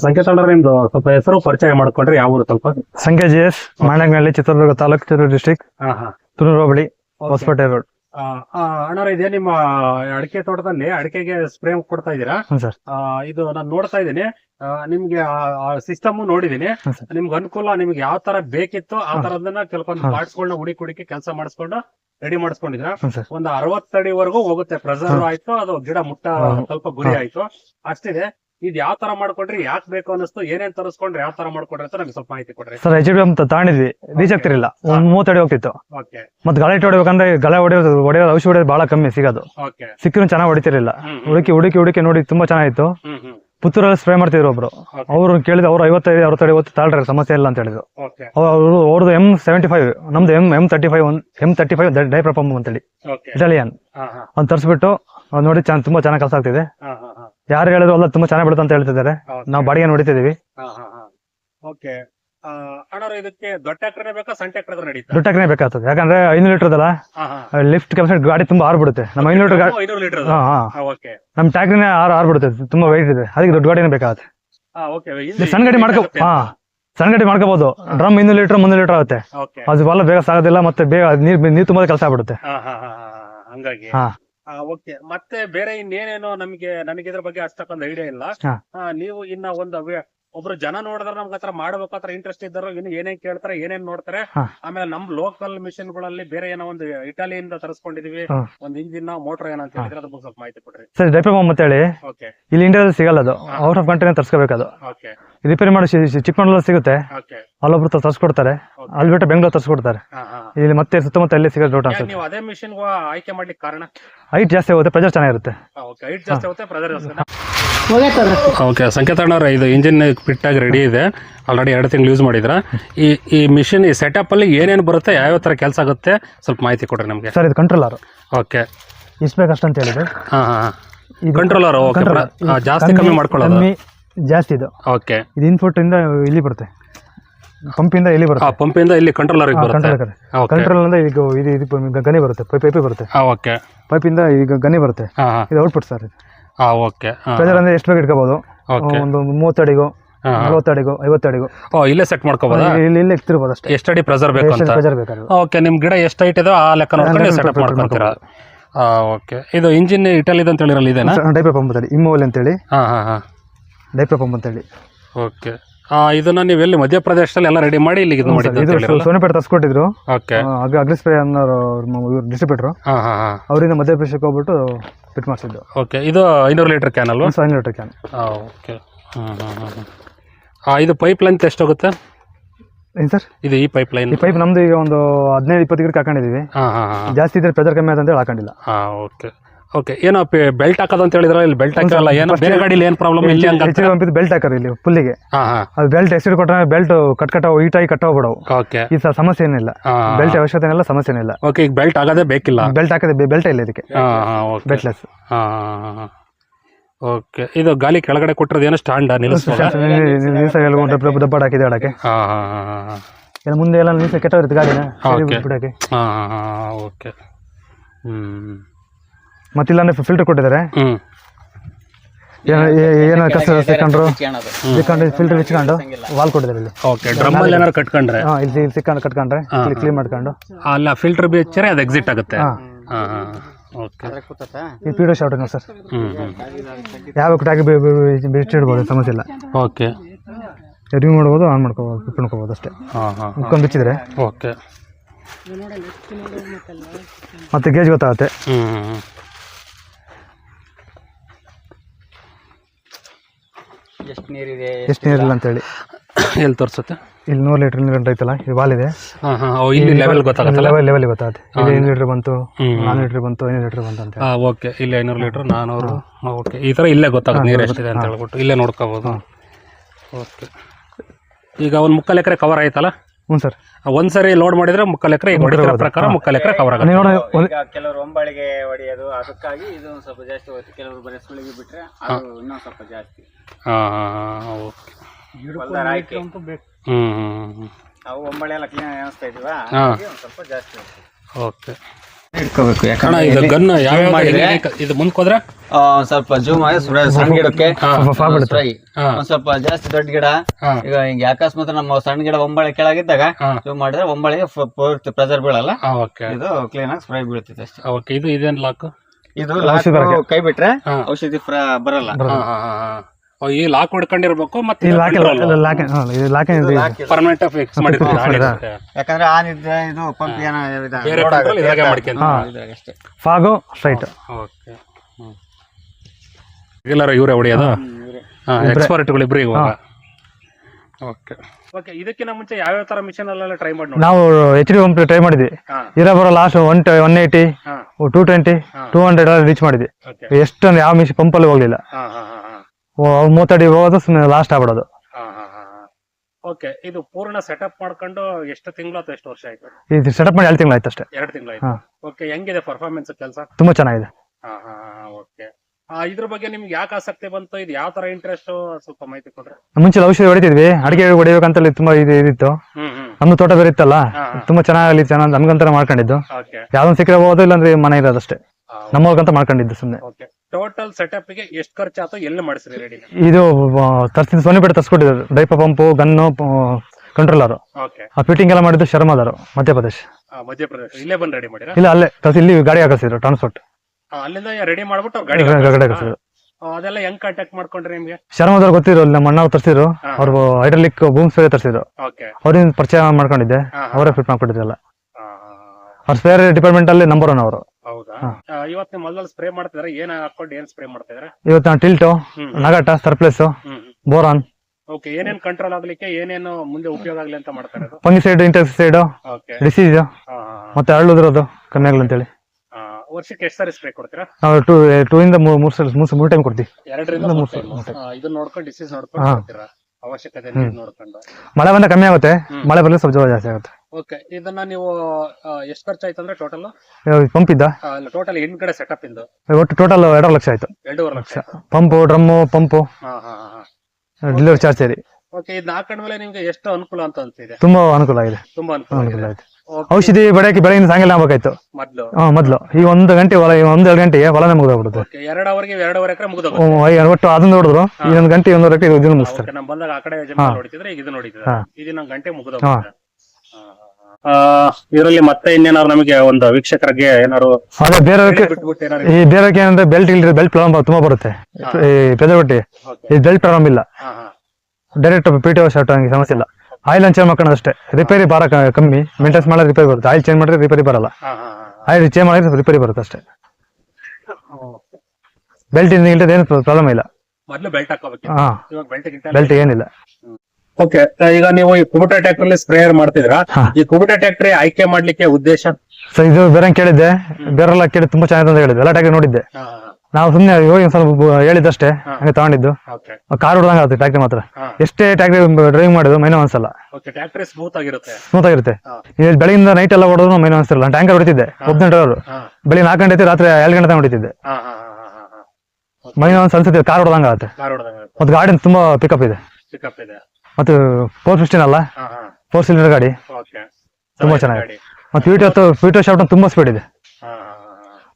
ಸಂಕೇತ ಅಂದ್ರೆ ನಿಮ್ದು ಸ್ವಲ್ಪ ಹೆಸರು ಪರಿಚಯ ಮಾಡ್ಕೊಂಡ್ರೆ ಯಾವ ಊರು ಸ್ವಲ್ಪ? ಸಂಖ್ಯೆ G S Managnahalli Chitradurga taluk Chitradurga district ಹಾ ಹಾ. ತುನೂರು ಹೋಬಳಿ ಹೊಸಪೇಟೆ ರೋಡ್ ಅಣ್ಣರ ಇದೆ ನಿಮ್ಮ ಅಡಿಕೆ ತೋಟದಲ್ಲಿ ಅಡಿಕೆಗೆ ಸ್ಪ್ರೇ ಕೊಡ್ತಾ ಇದ್ದೀರಾ? ಸರ್. ಆ, ಇದು ನಾನು ನೋಡ್ತಾ ಇದ್ದೀನಿ. ನಿಮ್ಗೆ ಸಿಸ್ಟಮ್ ನೋಡಿದೀನಿ ನಿಮ್ಗೆ ಅನುಕೂಲ ನಿಮ್ಗೆ ಯಾವ ತರ ಬೇಕಿತ್ತು ಆ. ತರದನ್ನ ಕೆಲವೊಂದು ಹಾ. ಪಾರ್ಟ್ಸ್ಗಳನ್ನ ಹುಡಿ ಕುಡಿಕೆ ಕೆಲಸ ಮಾಡಿಸ್ಕೊಂಡು ರೆಡಿ ಮಾಡಿಸ್ಕೊಂಡಿದ್ರ ಒಂದ್ ಸರ್. ಒಂದು ಅರವತ್ತಡಿವರೆಗೂ ಹೋಗುತ್ತೆ. ಪ್ರೆಸರ್ ಹಾ. ಆಯ್ತು ಅದು ಗಿಡ ಮುಟ್ಟ ಹಾ. ಸ್ವಲ್ಪ ಗುರಿ. ಆಯ್ತು. ಅಷ್ಟಿದೆ. ಇದ್ ಯಾವ ತರ ಮಾಡ್ಕೊಂಡ್ರಿ ಯಾಕೆ ಬೇಕು ಅನ್ನಿಸ್ತು ಏನೇನ್ ತರಿಸ್ಕೊಂಡ್ರಿ ಯಾವ ತರ ಮಾಡ್ಕೊಂಡ್ರಿ ಅಂತ ನಮ್ಗೆ ಸ್ವಲ್ಪ ಮಾಹಿತಿ ಕೊಡ್ರಿ. ಸರ್ ಎಚ್ ಡಿ ಅಂತ ತಗೊಂಡಿದ್ವಿ ರೀಚ್ ಆಗ್ತಿರಲಿಲ್ಲ ಒಂದ್ ಮೂವತ್ತಡಿ ಹೋಗ್ತಿತ್ತು. ಓಕೆ ಮತ್ತೆ ಗಾಳಿ ಹೊಡಿಬೇಕಂದ್ರೆ ಗಳೆ ಹೊಡೆಯೋದು ಹೊಡೆಯೋದು ಔಷಧಿ ಹೊಡೆಯೋದು ಬಹಳ ಕಮ್ಮಿ ಸಿಗೋದು. ಓಕೆ ಸಿಕ್ಕಿದ್ರು ಚೆನ್ನಾಗಿ ಹೊಡಿತಿರ್ಲಿಲ್ಲ. ಹುಡುಕಿ ಹುಡುಕಿ ಹುಡುಕಿ ನೋಡಿ ತುಂಬಾ ಚೆನ್ನಾಗಿತ್ತು. ಪುತ್ತೂರಲ್ಲಿ ಸ್ಪ್ರೇ ಮಾಡ್ತಿದ್ರು ಒಬ್ರು. ಅವ್ರು ಕೇಳಿದ ಅವ್ರು ಐವತ್ತೈದು ಅರವತ್ತೈದು ಹೊತ್ತು ತಾಳ್ರಿ ಸಮಸ್ಯೆ ಇಲ್ಲ ಅಂತ ಹೇಳಿದ್ರು. ಅವರು ಅವ್ರದ್ದು ಎಂ ಸೆವೆಂಟಿ ಫೈವ್ ನಮ್ದು M M thirty five M thirty five diaphragm pump ಅಂತೇಳಿ. ಓಕೆ ಇಟಾಲಿಯನ್ ಅವ್ನು ತರಿಸ್ಬಿಟ್ಟು ನೋಡಿ ತುಂಬಾ ಚೆನ್ನಾಗಿ ಕೆಲಸ ಆಗ್ತಿದೆ. ಯಾರು ಹೇಳಿದ್ರು ಅಲ್ಲ ತುಂಬಾ ಚೆನ್ನಾಗಿ ಬಿಡುತ್ತೆ ಅಂತ ಹೇಳ್ತಿದ್ದಾರೆ. ನಾವು ಬಾಡಿಗೆ ನೋಡಿತಿದೀವಿ ಓಕೆ ಅಣ್ಣವ್ರ ಇದಕ್ಕೆ ದೊಡ್ಡ ಎಕರೆ ಬೇಕಾ ಸಣ್ಣ ಎಕರೆ ನಡೀತಾ? ದೊಡ್ಡ ಟಕ್ನೇ ಬೇಕಾಗ್ತದೆ. ಯಾಕಂದ್ರೆ ಐನೂರು ಲೀಟರ್ ಅದಲ್ಲ ಲಿಫ್ಟ್ ಕೆಪಾಸಿಟಿ ಗಾಡಿ ತುಂಬಾ ಆರ್ಬಿಡುತ್ತೆ ನಮ್ಮ ಐನೂರು ಲೀಟರ್ ಐನೂರು ಲೀಟರ್ ಹಾ ಹಾ. ಓಕೆ ನಮ್ಮ ಟ್ಯಾಕ್ರಿನೇ ಆರು ಆರ್ಬಿಡುತ್ತೆ ತುಂಬಾ ವೈಟ್ ಇದೆ. ಅದಕ್ಕೆ ದೊಡ್ಡ ಗಾಡಿನೇ ಬೇಕಾಗುತ್ತೆ. ಸಣ್ಣ ಗಾಡಿ ಮಾಡ್ಕೋ ಹಾ ಸಣ್ಣ ಗಾಡಿ ಮಾಡ್ಕೋಬಹುದು ಡ್ರಮ್ ಇನ್ನೂರು ಲೀಟರ್ ಮುನ್ನೂರು ಲೀಟರ್ ಆಗುತ್ತೆ. ಅದು ಬಹಳ ಬೇಗ ಸಾಗೋದಿಲ್ಲ ಮತ್ತೆ ಬೇಗ ನೀರ್ ನೀರ್ ತುಂಬಾ ಕೆಲಸ ಆಗ್ಬಿಡುತ್ತೆ. ಹಂಗಾಗಿ. ಹಾ. ಓಕೆ ಮತ್ತೆ ಬೇರೆ ಇನ್ನೇನೇನೋ ನಮಗೆ ನನಗೆ ಇದ್ರ ಬಗ್ಗೆ ಅಷ್ಟಕ್ಕೊಂದು ಐಡಿಯಾ ಇಲ್ಲ ಹಾ. ಆ, ನೀವು ಇನ್ನ ಒಂದು ಅವ್ಯ- ಒಬ್ರು ಜನ ನೋಡಿದ್ರೆ ನಮ್ಗೆ ಆತರ ಮಾಡ್ಬೇಕು ಆತರ ಇಂಟ್ರೆಸ್ಟ್ ಇದ್ದಾರೋ ಇನ್ನು ಏನೇನ್ ಕೇಳ್ತಾರೆ ಏನೇನ್ ನೋಡ್ತಾರೆ. ಹಾ. ಆಮೇಲೆ ನಮ್ ಲೋಕಲ್ ಮಿಷನ್ಗಳಲ್ಲಿ ಬೇರೆ ಏನೋ ಒಂದು ಇಟಾಲಿಯಿಂದ ತರಿಸ್ಕೊಂಡಿದೀವಿ. ಹಾ. ಒಂದ್ ಇಂಜಿನ್ ಮೋಟರ್ ಏನಂತ ಹೇಳಿದ್ರೆ ಅದ್ರ ಬಗ್ಗೆ ಸ್ವಲ್ಪ ಮಾಹಿತಿ ಕೊಡ್ರಿ. ಸರಿ ಡೈಪ್ರಪಮ್ ಅಂತ ಹೇಳಿ. ಓಕೆ. ಇಲ್ಲಿ ಇಂಡಿಯಾದಲ್ಲಿ ಸಿಗಲ್ಲ ಅದು. ಔಟ್ ಆಫ್ ಕಂಟ್ರಿ ತರ್ಸ್ಕೋಬೇಕು ಅದು. ಓಕೆ. ರಿಪೇರಿ ಮಾಡಿ ಶಿ- ಶಿ- ಚಿಕ್ಕಮಂಗ್ಳೂರಲ್ಲಿ ಸಿಗುತ್ತೆ. ಓಕೆ. ಅಲ್ಲೊಬ್ರು ತರ್ಸ್ಕೊಡ್ತಾರೆ. ಅಲ್ಲಿ ಬಿಟ್ಟು ಬೆಂಗಳೂರು ತರ್ಸ್ಕೊಡ್ತಾರೆ. ಹಾ ಹಾ. ಇಲ್ಲಿ ಮತ್ತೆ ಸುತ್ತಮುತ್ತ ಅಲ್ಲಿ ಸಿಗೋದು ಡೌಟ್ ಯಾಕೆ ಅನ್ಸುತ್ತೆ ನೀವು ಅದೇ ಮಿಷನ್ ಆಯ್ಕೆ ಮಾಡ್ಲಿಕ್ಕೆ ಕಾರಣ? ಹೈಟ್ ಜಾಸ್ತಿ ಹೋಗುತ್ತೆ ಪ್ರೆಜರ್ ಚೆನ್ನಾಗಿರುತ್ತೆ. ಓಕೆ. ಹೈಟ್ ಜಾಸ್ತಿ ಆಗುತ್ತೆ ಪ್ರೆಸರ್ ಓಕೆ ಸಂಕೇತ ಅಣ್ಣವ್ರೆ ಇದು ಇಂಜಿನ್ ಫಿಟ್ ಆಗಿ ರೆಡಿ ಇದೆ. ಆಲ್ರೆಡಿ ಎರಡು ತಿಂಗಳು ಯೂಸ್ ಮಾಡಿದ್ರ. ಈ ಈ ಮಿಷಿನ್ ಈ ಸೆಟಪ್ ಅಲ್ಲಿ ಏನೇನು ಬರುತ್ತೆ ಯಾವ ತರ ಕೆಲಸ ಆಗುತ್ತೆ ಸ್ವಲ್ಪ ಮಾಹಿತಿ ಕೊಡ್ರಿ ನಮಗೆ. ಸರ್ ಇದು ಕಂಟ್ರೋಲರ್ ಓಕೆ. ಇಷ್ಟು ಬೇಕಷ್ಟು ಅಂತ ಹೇಳಿದ್ರೆ ಹಾಂ ಹಾಂ ಇದು ಕಂಟ್ರೋಲರ್ ಓಕೆ. ಜಾಸ್ತಿ ಕಮ್ಮಿ ಮಾಡ್ಕೊಳ್ಳೋದು. ಕಮ್ಮಿ ಜಾಸ್ತಿ ಇದು. ಓಕೆ. ಇದು ಇನ್ಪುಟ್ ಇಂದ ಇಲ್ಲಿ ಬರುತ್ತೆ. ಪಂಪಿಂದ ಇಲ್ಲಿ ಬರುತ್ತೆ. ಆ ಪಂಪಿಂದ ಇಲ್ಲಿ ಕಂಟ್ರೋಲರ್ ಬರುತ್ತೆ. ಕಂಟ್ರೋಲ್ ಅಂದ್ರೆ ಈಗ ಇದು ಇದು ಗನಿ ಬರುತ್ತೆ ಪೈಪ್ ಪೈಪ್ ಬರುತ್ತೆ. ಹಾ ಓಕೆ. ಪೈಪ್ ಇಂದ ಈಗ ಗನಿ ಬರುತ್ತೆ. ಇದು ಔಟ್ಪುಟ್ ಸರ್ ಇದು. ಓಕೆ. ಹಾ ಅಂದ್ರೆ ಎಷ್ಟು ಬೇಕು ಇಟ್ಕೋಬಹುದು ಒಂದು ಒಂದು ಅಡಿಗೂ ಹಾ ಅಡಿಗೂ ನಲವತ್ತಡಿಗೋ ಅಡಿಗೂ. ಓ ಇಲ್ಲೇ ಸೆಟ್ ಮಾಡ್ಕೋಬೋದಾ? ಇಲ್ಲಿ ಇಲ್ಲಿ ಇರ್ತಿರ್ಬೋದು ಅಷ್ಟೇ. ಎಷ್ಟು ಅಡಿ ಪ್ರೆಸರ್ ಬೇಕು ಅಂತ ಬೇಕಾದ್ರೆ. ಓಕೆ ನಿಮ್ಮ ಗಿಡ ಎಷ್ಟು ಹೈಟ್ ಇದೋ ಆ ಲೆಕ್ಕ ನೋಡ್ಕೊಂಡು ಸೆಟಪ್ ಮಾಡ್ಕೊಂತೀರಾ? ಓಕೆ. ಇದು ಇಂಜಿನ್ ಇಟಲಿ ಅಂತ ಹೇಳಿರಲ್ಲ ಇದೇನಾ? ಡೈಪ್ರ ಪಂಪ್ ಅಂತೇಳಿ ಇಮ್ಮೋಲ್ ಅಂತೇಳಿ. ಹಾ ಹಾ ಹಾ. ಡೈಪ್ರ ಪಂಪ್ ಅಂತೇಳಿ. ಓಕೆ. ಇದನ್ನ ನೀವು ಎಲ್ಲಿ ಮಧ್ಯಪ್ರದೇಶದಲ್ಲಿ ಎಲ್ಲ ರೆಡಿ ಮಾಡಿ ಇಲ್ಲಿ ಇದು ಮಾಡಿದ್ದು ಅಂತ ಇದು ಹೇಳಿರಲ್ಲ ಸೋನೆಪೇಟೆ ತರ್ಸ್ಕೊಟ್ಟಿದ್ರು. ಓಕೆ ಅಗ್ರಿಸ್ಪ್ರೇ ಅನ್ನೋರು ಇವ್ರು ಡಿಸ್ಟ್ರಿಬ್ಯೂಟ್ರು ಹಾ ಹಾ ಹಾ. ಅವರಿಂದ ಮಧ್ಯಪ್ರದೇಶಕ್ಕೆ ಹೋಗ್ಬಿಟ್ಟು ಫಿಟ್ ಮಾಡಿಸಿದ್ದು. ಓಕೆ ಇದು ಐನೂರು ಲೀಟರ್ ಕ್ಯಾನ್ ಅಲ್ವಾ? ಒಂದು ಸಾವಿರ ಲೀಟರ್ ಕ್ಯಾನ್ ಹಾಂ ಓಕೆ ಹಾಂ ಹಾಂ ಇದು ಪೈಪ್ ಲೈನ್ ಎಷ್ಟಾಗುತ್ತೆ ಏನು ಸರ್? ಇದು ಈ ಪೈಪ್ ಲೈನ್ ಈ ಪೈಪ್ ನಮ್ದು ಈಗ ಒಂದು ಹದಿನೈದು ಇಪ್ಪತ್ತು ಗಿಡಕ್ಕೆ ಹಾಕೊಂಡಿದೀವಿ ಹಾಂ ಹಾಂ ಹಾಂ. ಜಾಸ್ತಿ ಇದ್ರೆ ಪ್ರೆಜರ್ ಕಮ್ಮಿ ಆಯ್ತು ಅಂತೇಳಿ ಹಾಕೊಂಡಿಲ್ಲ. ಹಾಂ ಓಕೆ ಓಕೆ ಏನೋ ಬೆಲ್ಟ್ ಹಾಕೋದು ಅಂತ ಹೇಳಿದ್ರೆ ಇಲ್ಲಿ ಬೆಲ್ಟ್ ಹಾಕಲ್ಲ ಏನೋ ಬೇರೆ ಗಾಡಿಲಿ ಏನು ಪ್ರಾಬ್ಲಮ್ ಇಲ್ಲಿ ಹಂಗೆ ಪಂಪಿದ್ದು ಬೆಲ್ಟ್ ಹಾಕೋದು ಇಲ್ಲಿ ಫುಲ್ಲಿಗೆ ಅದು ಬೆಲ್ಟ್ ಎಸಿಡ್ ಕೊಟ್ಟರೆ ಬೆಲ್ಟ್ ಕಟ್ ಕಟ್ ಈಟಾಗಿ ಕಟ್ ಹೋಗ್ಬಿಡವು ಓಕೆ ಈ ಸಹ ಸಮಸ್ಯೆ ಏನಿಲ್ಲ. ಬೆಲ್ಟ್ ಅವಶ್ಯಕತೆ ಏನಿಲ್ಲ ಸಮಸ್ಯೆ ಏನಿಲ್ಲ. ಓಕೆ ಈಗ ಬೆಲ್ಟ್ ಆಗೋದೇ ಬೇಕಿಲ್ಲ. ಬೆಲ್ಟ್ ಹಾಕದೆ ಬೆಲ್ಟ್ ಇಲ್ಲ ಇದಕ್ಕೆ. ಬೆಲ್ಟ್ಲೆಸ್ ಓಕೆ ಇದು ಗಾಲಿ ಕೆಳಗಡೆ ಕೊಟ್ಟಿರೋದು ಏನೋ ಸ್ಟ್ಯಾಂಡ್ ನಿಲ್ಲಿಸ್ಬೋದು? ದಬ್ಬಾಡ್ ಹಾಕಿದೆ ಆಡಕ್ಕೆ ಏನು ಮುಂದೆ ಎಲ್ಲ ನಿಲ್ಸ ಕೆಟ್ಟ ಗಾಡಿನ. ಬಿಡಕ್ಕೆ ಓಕೆ ಹ್ಞೂ ಮತ್ತಿಲ್ಲಾಂದ್ರೆ ಫಿಲ್ಟರ್ ಕೊಟ್ಟಿದ್ದಾರೆ. ಹ್ಞೂ ಏನೋ ಏನೋ ಕಸ ಸಿಕ್ಕಂಡ್ರು? ಸಿಕ್ಕಂಡು ಫಿಲ್ಟರ್ ವಾಲ್ ಕೊಟ್ಟಿದ್ದಾರೆ ಇಲ್ಲಿ. ಓಕೆ ಡ್ರಮ್ಮಲ್ಲಿ ಏನಾರು ಕಟ್ಕೊಂಡ್ರೆ? ಹಾಂ ಇಲ್ಲಿ ಇಲ್ಲಿ ಸಿಕ್ಕಂಡು ಕಟ್ಕೊಂಡ್ರೆ ಇಲ್ಲಿ ಕ್ಲೀನ್ ಮಾಡ್ಕೊಂಡು. ಅಲ್ಲ ಫಿಲ್ಟರ್ ಬಿಚ್ಚರೆ ಅದು ಎಕ್ಸಿಟ್ ಆಗುತ್ತೆ. ಹಾ. ಓಕೆ ಈ ಪೀಡೋ ಶಾರ್ಟ್ ಸರ್. ಹ್ಞೂ ಹ್ಞೂ ಯಾವ ಸಮಸ್ಯೆ ಇಲ್ಲ. ಓಕೆ ರಿವ್ಯೂ ಮಾಡ್ಬೋದು ಆನ್ ಮಾಡ್ಕೋಬೋದು ಅಷ್ಟೇ. ಹಾಂ ಹಾಂ ಮುಕ್ಕೊಂಡು ಬಿಚ್ಚಿದ್ರೆ. ಓಕೆ ಮತ್ತೆ ಗೇಜ್ ಗೊತ್ತಾಗುತ್ತೆ. ಹ್ಞೂ ಎಷ್ಟು ನೀರಿದೆ ಎಷ್ಟು ನೀರಿಲ್ಲ ಅಂತೇಳಿ. ಎಲ್ಲಿ ತೋರಿಸುತ್ತೆ? ಇಲ್ಲಿ ನೂರು ಲೀಟರ್ ನೀರು ಐತಲ್ಲ ಇದು ವಾಲ್ ಇದೆ. ಹಾಂ ಹಾಂ ಓ ಇಲ್ಲಿ ಲೆವೆಲ್ ಗೊತ್ತಾಗುತ್ತೆ ಲೆವೆಲ್ ಲೆವೆಲ್ ಗೊತ್ತಾಗುತ್ತೆ. ಇಲ್ಲಿ ಐದು ಲೀಟರ್ ಬಂತು. ನಾನ್ನೂರು ಲೀಟರ್ ಬಂತು ಐನೂರು ಲೀಟರ್ ಬಂತು ಅಂತ ಹಾಂ ಓಕೆ. ಇಲ್ಲಿ ಐನೂರು ಲೀಟ್ರ್ ನಾನ್ನೂರು ಓಕೆ. ಈ ಥರ ಇಲ್ಲೇ ಗೊತ್ತಾಗುತ್ತೆ ನೀರು ಎಷ್ಟಿದೆ ಅಂತ ಹೇಳ್ಬಿಟ್ಟು. ಇಲ್ಲೇ ನೋಡ್ಕೋಬೋದು. ಓಕೆ. ಈಗ ಒಂದು ಮುಕ್ಕಾಲು ಎಕರೆ ಕವರ್ ಆಯ್ತಲ್ಲ? ಹ್ಞೂ ಸರ್. ಒಂದು ಸರಿ ಲೋಡ್ ಮಾಡಿದ್ರೆ ಮುಕ್ಕಾಲು ಎಕರೆ ಈಗ ಹೊಡಿತಿರೋ ಪ್ರಕಾರ ಮುಕ್ಕಾಲು ಎಕರೆ ಕವರ್ ಆಗುತ್ತೆ. ನೋಡಿ ಕೆಲವರು ಒಂಬಳಿಗೆ ಹೊಡೆಯೋದು ಅದಕ್ಕಾಗಿ ಇದು ಸ್ವಲ್ಪ ಜಾಸ್ತಿ ಹೋಗುತ್ತೆ ಕೆಲವರು ಬರೀ ಸುಳಿಗೆ ಬಿಟ್ರೆ ಅದು ಇನ್ನೊಂದು ಸ್ವಲ್ಪ ಜಾಸ್ತಿ. ಹಾಂ ಹಾಂ ಹಾಂ ಓಕೆ. ಹೊಲ್ದಾರ ಆಯ್ಕೆ ಹ್ಞೂ ಹ್ಞೂ ಹ್ಞೂ ನಾವು ಒಂಬಳೆ ಎಲ್ಲ ಕ್ಲೀನ್ ಅನಿಸ್ತಾ ಇದೀವ ಹಾ. ಒಂದು ಸ್ವಲ್ಪ ಜಾಸ್ತಿ ಹೋಗುತ್ತೆ ಓಕೆ. ಇಟ್ಕೋಬೇಕು ಅಣ್ಣ ಯಾಕಂದ್ರೆ ಇದು ಗನ್ ಯಾವ ಮಾಡಿದ್ರೆ? ಇದು ಮುಂದಕ್ಕೆ ಹೋದ್ರೆ? ಆ, ಒಂದ್ ಸ್ವಲ್ಪ ಜೂಮ್ ಆಗಿ ಸುರ- ಸಣ್ಣ ಗಿಡಕ್ಕೆ. ಹಾ. ಒಂದ್ ಸ್ವಲ್ಪ ಜಾಸ್ತಿ ದೊಡ್ಡ ಗಿಡ. ಹಾ. ಈಗ ಹಿಂಗೆ ಅಕಸ್ಮಾತ್ ನಮ್ಮ ಸಣ್ಣ ಗಿಡ ಒಂಬಳೆ ಕೆಳಗಿದ್ದಾಗ ಹಾ. ಜೂಮ್ ಮಾಡಿದ್ರೆ ಒಂಬಳೆಗೆ ಪೂರ್ತಿ ಪ್ರೆಸರ್ ಬೀಳಲ್ಲ ಓಕೆ. ಇದು ಕ್ಲೀನ್ ಆಗಿ ಸ್ಪ್ರೈ ಬೀಳ್ತೈತೆ ಅಷ್ಟೇ. ಓಕೆ. ಇದು ಇದೇನ್ ಲಾಕ್ ಇದು ಲಾಕ್ ಕೈ ಬಿಟ್ರೆ ಹಾ. ಔಷಧಿ ಫ್ರ- ಬರಲ್ಲ. ಈ ಲಾಕ್ ಹೊಡ್ಕೊಂಡಿರ್ಬೇಕು ಮತ್ತೆ ಈ ಲಾಕ್ ಲಾಕ್ ಇದು? ಲಾಕ್ ಪರ್ಮನೆಂಟ್ ಫಿಕ್ಸ್ ಮಾಡಿರ್ತೀವಿ ಯಾಕಂದ್ರೆ ಆನ್ ಇದ್ರೆ ಇದು ಪಂಪ್ ಏನೋ ಇದು. ಇದ್ರಾಗೆ ಮಾಡ್ಕೊಂತ. ಹಾ, ಅಷ್ಟೇ. ಫಾಗು ಸ್ಟ್ರೈಟ್ ಓಕೆ ಎಲ್ಲಾರ ಇವರೇ ಹೊಡಿಯೋದು ಹಾಂ ಎಕ್ಸ್ಪರ್ಟ್ಗಳು ಇಬ್ರು ಇವಾಗ? ಓಕೆ ಓಕೆ ಇದಕ್ಕಿಂತ ಮುಂಚೆ ಯಾವ ತರ ಮಿಷನ್ ಅಲ್ಲೆಲ್ಲ ಟ್ರೈ ಮಾಡಿ ನೋಡಿ. ನಾವು ಎಚ್ ಡಿ ಪಂಪ್ ಟ್ರೈ ಮಾಡಿದ್ವಿ. ಹಾ. ಇರೋ ಬರೋ ಲಾಸ್ಟ್ ಒನ್ ಒನ್ ಏಯ್ಟಿ ಹಾ. ಟೂ ಟ್ವೆಂಟಿ ಟೂ ಹಂಡ್ರೆಡ್ ಎಲ್ಲ ರೀಚ್ ಮಾಡಿದ್ವಿ. ಓಕೆ ಎಷ್ಟೊಂದು ಯಾವ ಮಿಷನ್ ಪಂಪಲ್ಲಿ ಹೋಗ್ಲಿಲ್ಲ. ಹಾ ಹಾ ಹಾ. ಮೂವತ್ತಡಿ ಹೋಗೋದು ಸುಮ್ಮನೆ ಲಾಸ್ಟ್ ಆಗ್ಬಿಡೋದು. ಓಕೆ ಇದು ಪೂರ್ಣ ಸೆಟಪ್ ಮಾಡ್ಕೊಂಡು ಎಷ್ಟು ತಿಂಗಳು ಅಥವಾ ಎಷ್ಟು ವರ್ಷ ಆಯ್ತು? ಇದು ಸೆಟಪ್ ಮಾಡಿ ಎರಡು ತಿಂಗಳು ಆಯ್ತು ಅಷ್ಟೇ. ಎರಡು ತಿಂಗಳು ಆಯ್ತು. ಓಕೆ ಹೆಂಗಿದೆ ಪರ್ಫಾರ್ಮೆನ್ಸ್ ಕೆಲಸ? ತುಂಬಾ ಚೆನ್ನಾಗಿದೆ. ಹಾ ಹಾ ಓಕೆ ಇದ್ರ ಬಗ್ಗೆ ನಿಮ್ಗೆ ಯಾಕೆ ಆಸಕ್ತಿ ಬಂತು? ಇದು ಯಾವ ತರ ಇಂಟ್ರೆಸ್ಟ್ ಸ್ವಲ್ಪ ಮಾಹಿತಿ ಕೊಡ್ರಿ. ಮುಂಚೆ ಔಷಧಿ ಹೊಡಿತಿದ್ವಿ. ಅಡಿಗೆ ಹೊಡಿಬೇಕಂತ ತುಂಬಾ ಇದು ಇದಿತ್ತು. ನಮ್ದು ತೋಟ ಬೇರೆ ಇತ್ತಲ್ಲ ತುಂಬಾ ಚೆನ್ನಾಗಲಿ ಚೆನ್ನಾಗಿ ನಮ್ಗಂತ ಮಾಡ್ಕೊಂಡಿದ್ದು. ಯಾವ್ದೊಂದು ಸಿಕ್ಕರೆ ಹೋಗೋದು ಇಲ್ಲಾಂದ್ರೆ ಮನೆ ಇರೋದಷ್ಟೇ ನಮ್ಮವ್ರಿಗಂತ ಮಾಡ್ಕೊಂಡಿದ್ದು ಸುಮ್ಮನೆ ಓಕೆ ಟೋಟಲ್ ಸೆಟಪ್ಗೆ ಎಷ್ಟು ಖರ್ಚಾಯ್ತು ಎಲ್ಲಿ ಮಾಡಿಸ್ರಿ ರೆಡಿ ಇದು ತರ್ಸಿದ್ ಸೋನಿ ಬೇಡ ತರ್ಸ್ಕೊಟ್ಟಿದ್ರು ಡೈಪ ಪಂಪು ಗನ್ನು ಕಂಟ್ರೋಲರ್ ಓಕೆ ಆ ಫಿಟ್ಟಿಂಗ್ ಎಲ್ಲ ಮಾಡಿದ್ದು ಶರ್ಮಾದರು ಮಧ್ಯಪ್ರದೇಶ್. ಮಧ್ಯಪ್ರದೇಶ. ಇಲ್ಲೇ ಬಂದು ರೆಡಿ ಮಾಡಿರಾ? ಇಲ್ಲ ಅಲ್ಲೇ ತರ್ಸಿ ಇಲ್ಲಿ ಗಾಡಿ ಹಾಕಿಸಿದ್ರು ಟ್ರಾನ್ಸ್ಪೋರ್ಟ್ ಅಲ್ಲಿಂದ ರೆಡಿ ಮಾಡ್ಬಿಟ್ಟು ಅವ್ರು ಗಾಡಿ ಗಾಡಿ ಹಾಕಿಸಿದ್ರು. ಅದೆಲ್ಲ ಹೆಂಗ್ ಕಾಂಟ್ಯಾಕ್ಟ್ ಮಾಡ್ಕೊಂಡ್ರಿ ನಿಮ್ಗೆ? ಶರ್ಮಾದವ್ರು ಗೊತ್ತಿದ್ರು ಅಲ್ಲಿ ನಮ್ಮ ಅಣ್ಣ ತರ್ಸಿದ್ರು. ಅವ್ರು ಹೈಡ್ರಾಲಿಕ್ ಬೂಮ್ ಸ್ಪೇರ್ ತರ್ಸಿದ್ರು. ಓಕೆ ಅವ್ರಿಂದ ಪರಿಚಯ ಮಾಡ್ಕೊಂಡಿದ್ದೆ. ಅವರೇ ಫಿಟ್ ಮಾಡ್ಕೊಟ್ಟಿದ್ರಲ್ಲ ಅವ್ರ ಸ್ಪೇರ್ ಡಿಪಾರ್ಟ್ಮೆಂಟ್ ಅಲ್ಲಿ ನಂಬರ್ ಒನ್ ಅವರು. ಹೌದಾ? ಇವತ್ತು ನಿಮ್ಮ ಹೊಲದಲ್ಲಿ ಸ್ಪ್ರೇ ಮಾಡ್ತಿದ್ರೆ ಏನ್ ಹಾಕೊಂಡು ಏನ್ ಸ್ಪ್ರೇ ಮಾಡ್ತಿದ್ರೆ? ಇವತ್ತು ನಾನು ಟಿಲ್ಟು ಹ್ಮ್ ನಗಾಟ ಸರ್ಪ್ಲೆಸ್ ಹ್ಮ್ ಬೋರಾನ್. ಓಕೆ ಏನೇನ್ ಕಂಟ್ರೋಲ್ ಆಗ್ಲಿಕ್ಕೆ ಏನೇನು ಮುಂದೆ ಉಪಯೋಗ ಆಗ್ಲಿ ಅಂತ ಮಾಡ್ತಾರೆ ಅದು ಫಂಗಿಸೈಡ್ ಇಂಟೆಕ್ಸೈಡ್ ಓಕೆ ಡಿಸೀಸ್ ಮತ್ತೆ ಅರಳುದಿರೋದು ಕಮ್ಮಿ ಆಗಲಿ ಅಂತೇಳಿ. ವರ್ಷಕ್ಕೆ ಎಷ್ಟು ಸಾರಿ ಸ್ಪ್ರೇ ಕೊಡ್ತೀರಾ? ನಾವು ಟೂ ಟೂ ಇಂದ ಮೂರು ಮೂರು ಸಲ ಮೂರ್ ಮೂರು ಟೈಮ್ ಕೊಡ್ತೀವಿ. ಎರಡರಿಂದ ಮೂರ್ ಮೂರ್ ಸಲ, time. ಮೂರ್ ಆ, ಇದನ್ನ ನೋಡ್ಕೊಂಡು ಡಿಸೀಸ್ ನೋಡ್ಕೊಂಡು ಹಾ. ಕೊಡ್ತೀರಾ? ಅವಶ್ಯಕತೆ ನೀರ್ ನೋಡ್ಕೊಂಡು. ಮಳೆ ಬಂದ ಕಮ್ಮಿ ಆಗುತ್ತೆ. ಹ್ಮ್. ಮಳೆ ಬಂದ್ರೆ ಸ್ವಲ್ಪ ಜೋರ ಜಾಸ್ತಿ ಆಗುತ್ತೆ. ಓಕೆ ಇದನ್ನ ನೀವು ಎಷ್ಟು ಖರ್ಚಾಯ್ತು ಅಂದ್ರೆ ಟೋಟಲ್ ಪಂಪ್ ಇದ್ದ ಟೋಟಲ್ ಕಡೆ ಸೆಟಪ್ ಇಂದು. ಒಟ್ಟು ಟೋಟಲ್ ಎರಡೂವರೆ ಲಕ್ಷ ಆಯ್ತು. ಎರಡೂವರೆ lakh. Pump drum pump. Delivery charge ಸೇರಿ. ಓಕೆ ಮೇಲೆ ಹಾಕೊಂಡ್ಮೇಲೆ ನಿಮ್ಗೆ ಎಷ್ಟು ಅನುಕೂಲ ಅಂತ ಅನ್ಸಿದೆ? ತುಂಬಾ ಅನುಕೂಲ ಆಗಿದೆ. ತುಂಬಾ ಅನುಕೂಲ ಆಗಿದೆ. ಆಯ್ತು. ಔಷಧಿ ಬೆಳೆಯಕ್ಕೆ ಬೆಳಗಿನ ಸಾಯಂಕಾಲ ಆಗ್ಬೇಕಾಯ್ತು. ಮೊದ್ಲು. ಹಾ ಮೊದ್ಲು. ಈ ಒಂದು ಗಂಟೆ ಹೊಲ ಈ ಒಂದು ಎರಡು ಗಂಟೆಗೆ ಹೊಲನೇ ಮುಗಿದೋಗ್ಬಿಡುತ್ತೆ. ಎರಡು ಅವರ್ಗೆ ಎರಡೂವರೆ ಎಕರೆ ಮುಗಿದೋಗುತ್ತೆ. ಒಟ್ಟು ಅದನ್ನ ನೋಡಿದ್ರು ಇನ್ನೊಂದು ಗಂಟೆ ಒಂದೂವರೆ ಗಂಟೆ ಇದನ್ನ ಮುಗಿಸ್ತಾರೆ. ನಮ್ಮ ನಮ್ ಬಂದಾಗ ಆ ಕಡೆ ನೋಡಿದ್ರೆ ಈಗ ಇದು ನೋಡಿದ್ರೆ. ಇದು ನಮ್ಮ ಗಂಟೆ ಮುಗಿದೋಗುತ್ತೆ ಇದರಲ್ಲಿ ಮತ್ತೆ ಇನ್ನೇನಾದ್ರು ನಮಗೆ ಒಂದು ವೀಕ್ಷಕರಿಗೆ ಏನಾದ್ರು ಅದೇ ಬಿಟ್ಬಿಟ್ಟು ಈ ಬೇರೆ ಏನಂದ್ರೆ ಬೆಲ್ಟ್ ಇಲ್ರಿ ಬೆಲ್ಟ್ ಪ್ರಾಬ್ಲಮ್ ತುಂಬಾ ಬರುತ್ತೆ. ಈ ಪೆದರ್ಬಟ್ಟಿ ಈ ಬೆಲ್ಟ್ ಪ್ರಾಬ್ಲಮ್ ಇಲ್ಲ. ಡೈರೆಕ್ಟ್ ಪಿ ಟಿ ಶರ್ಟ್ ಹಂಗೆ ಸಮಸ್ಯೆ ಇಲ್ಲ. ಆಯಿಲ್ ಚೇಂಜ್ ಮಾಡ್ಕೊಂಡು ಅಷ್ಟೇ. ರಿಪೇರಿ ಬಾರ ಕಮ್ಮಿ. ಮೇಂಟೆನ್ಸ್ ಮಾಡಿದ್ರೆ ರಿಪೇರಿ ಬರುತ್ತೆ. ಆಯಿಲ್ ಚೇಂಜ್ ಮಾಡಿದ್ರೆ ರಿಪೇರಿ ಬರಲ್ಲ. ಆಯಿಲ್ ಚೇಂಜ್ ಮಾಡಿದ್ರೆ ರಿಪೇರಿ ಬರುತ್ತೆ ಅಷ್ಟೇ. ಬೆಲ್ಟ್ ಇಂದ ಏನು ಪ್ರಾಬ್ಲಮ್ ಇಲ್ಲ. ಬೆಲ್ಟ್ ಏನಿಲ್ಲ. ಓಕೆ ಈಗ ನೀವು ಈ ಕುಬಟ ಟ್ರ್ಯಾಕ್ಟರ್ ಅಲ್ಲಿ ಸ್ಪ್ರೇಯರ್ ಮಾಡ್ತಿದ್ರಾ ಹಾ. ಈ ಕುಬಟ ಟ್ರ್ಯಾಕ್ಟರ್ ಆಯ್ಕೆ ಮಾಡ್ಲಿಕ್ಕೆ ಉದ್ದೇಶ? ಸರ್ ಇದು ಬೇರೆ ಕೇಳಿದ್ದೆ. ಬೇರೆಲ್ಲ ಕೇಳಿ ತುಂಬಾ ಚೆನ್ನಾಗಿದೆ ಅಂತ ಹೇಳಿದ್ದೆ. ಎಲ್ಲ ಟ್ಯಾಕ್ಟರ್ ನೋಡಿದ್ದೆ. ನಾವು ಸುಮ್ಮನೆ ಹೋಗಿ ಒಂದ್ ಸ್ವಲ್ಪ ಬು- ಹೇಳಿದ್ದಷ್ಟೇ ಹಂಗೆ ತಗೊಂಡಿದ್ದು. ಓಕೆ ಕಾರ್ ಹೊಡ್ದಂಗೆ ಆಗುತ್ತೆ ಟ್ಯಾಕ್ಟರ್ ಮಾತ್ರ. ಹಾ. ಎಷ್ಟೇ ಟ್ಯಾಕ್ಟರ್ ಡ್ರೈವಿಂಗ್ ಮಾಡಿದ್ರು ಮೈನ ಒಂದ್ಸಲ ಓಕೆ ಟ್ರ್ಯಾಕ್ಟರ್ ಸ್ಮೂತ್ ಆಗಿರುತ್ತೆ. ಸ್ಮೂತ್ ಆಗಿರುತ್ತೆ. ಹಾ. ಇಲ್ಲಿ ಬೆಳಗಿಂದ ನೈಟ್ ಎಲ್ಲ ಹೊಡೋದು ಮೈನ ಅನ್ಸಿರಲ್ಲ ಟ್ಯಾಂಕರ್ ಹೊಡಿತಿದ್ದೆ. ಒಬ್ಬನೇ ಡ್ರೈವರ್ ಹಾ. ಬೆಳಿಗ್ಗೆ ನಾಲ್ಕು ಗಂಟೆ ಐತಿ ರಾತ್ರಿ ಎರಡು ಗಂಟೆ ತನಕ ಹೊಡಿತಿದ್ದೆ. ಹಾ ಹಾ ಹಾ ಹಾ ಹಾ. ಮೈನ ಒಂದ್ಸಲ ಅನ್ಸುತ್ತೆ. ಕಾರ್ ಹೊಡ್ದಂಗೆ ಆಗುತ್ತೆ. ಕಾರ್ ಹೊಡೆದಂಗ ಮತ್ತೆ ಗಾಡಿ ತುಂಬಾ ಪಿಕಪ್ ಇದೆ. ಪಿಕಪ್ ಇದೆ. ಮತ್ತು ಫೋರ್ ಫಿಫ್ಟೀನ್ ಅಲ್ಲ? ಹಾ ಹಾ. ಫೋರ್ ಸಿಲಿಂಡರ್ ಗಾಡಿ. ಓಕೆ ತುಂಬಾ ಚೆನ್ನಾಗಿದೆ. ಮತ್ತೆ ವಿಟೋ ವಿಟೋ ಶಾಫ್ಟ್ ತುಂಬಾ ಸ್ಪೀಡ್ ಇದೆ.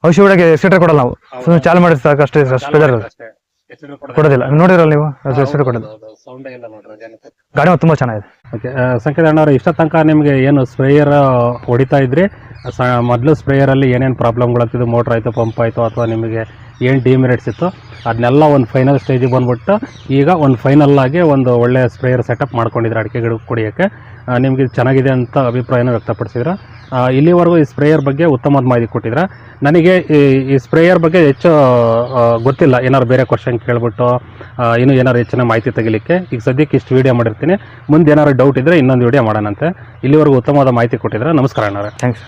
ಔಷಧಿ ಎಕ್ಸಿಟರ್ ಕೊಡಲ್ಲ ನಾವು. ಸುಮ್ಮನೆ ಚಾಲು ಮಾಡಿದ್ರೆ ಸಾಕು ಅಷ್ಟೇ ಸ್ಪೀಡ್ ಇರೋದು ಅಷ್ಟೇ. ಎಷ್ಟು ಕೊಡೋದಿಲ್ಲ. ನೋಡಿರಲ್ಲ ನೀವು ಎಕ್ಸಿಟರ್ ಕೊಡೋದು. ಗಾಡಿ ತುಂಬಾ ಚೆನ್ನಾಗಿದೆ. ಓಕೆ ಸಂಕೇತ ಅಣ್ಣವ್ರು ಇಷ್ಟ ತನಕ ನಿಮಗೆ ಏನು ಸ್ಪ್ರೇಯರ್ ಹೊಡಿತಾ ಇದ್ರಿ? ಮೊದಲು ಸ್ಪ್ರೇಯರಲ್ಲಿ ಏನೇನು ಪ್ರಾಬ್ಲಮ್ಗಳಾಗ್ತಿದ್ದು ಮೋಟ್ರ್ ಆಯಿತು ಪಂಪ್ ಆಯಿತು ಅಥವಾ ನಿಮಗೆ ಏನು ಡಿಮೆರಿಟ್ಸ್ ಇತ್ತು ಅದನ್ನೆಲ್ಲ ಒಂದು ಫೈನಲ್ ಸ್ಟೇಜಿಗೆ ಬಂದ್ಬಿಟ್ಟು ಈಗ ಒಂದು ಫೈನಲ್ಲಾಗಿ ಒಂದು ಒಳ್ಳೆಯ ಸ್ಪ್ರೇಯರ್ ಸೆಟಪ್ ಮಾಡ್ಕೊಂಡಿದ್ರೆ ಅಡಿಕೆ ಗಿಡ ಕುಡಿಯೋಕ್ಕೆ ನಿಮಗೆ ಇದು ಚೆನ್ನಾಗಿದೆ ಅಂತ ಅಭಿಪ್ರಾಯನ ವ್ಯಕ್ತಪಡಿಸಿದ್ರು. ಇಲ್ಲಿವರೆಗೂ ಈ ಸ್ಪ್ರೇಯರ್ ಬಗ್ಗೆ ಉತ್ತಮವಾದ ಮಾಹಿತಿ ಕೊಟ್ಟಿದ್ರೆ. ನನಗೆ ಈ ಈ ಸ್ಪ್ರೇಯರ್ ಬಗ್ಗೆ ಹೆಚ್ಚು ಗೊತ್ತಿಲ್ಲ. ಏನಾದ್ರು ಬೇರೆ ಕ್ವಶನ್ ಕೇಳ್ಬಿಟ್ಟು ಇನ್ನೂ ಏನಾದ್ರು ಹೆಚ್ಚಿನ ಮಾಹಿತಿ ತೆಗಿಲಿಕ್ಕೆ. ಈಗ ಸದ್ಯಕ್ಕೆ ಇಷ್ಟು ವಿಡಿಯೋ ಮಾಡಿರ್ತೀನಿ. ಮುಂದೆ ಏನಾದ್ರು ಡೌಟ್ ಇದ್ದರೆ ಇನ್ನೊಂದು ವಿಡಿಯೋ ಮಾಡೋಣಂತೆ. ಇಲ್ಲಿವರೆಗೂ ಉತ್ತಮವಾದ ಮಾಹಿತಿ ಕೊಟ್ಟಿದ್ರೆ. ನಮಸ್ಕಾರ ಅಣ್ಣ ಥ್ಯಾಂಕ್ಸ್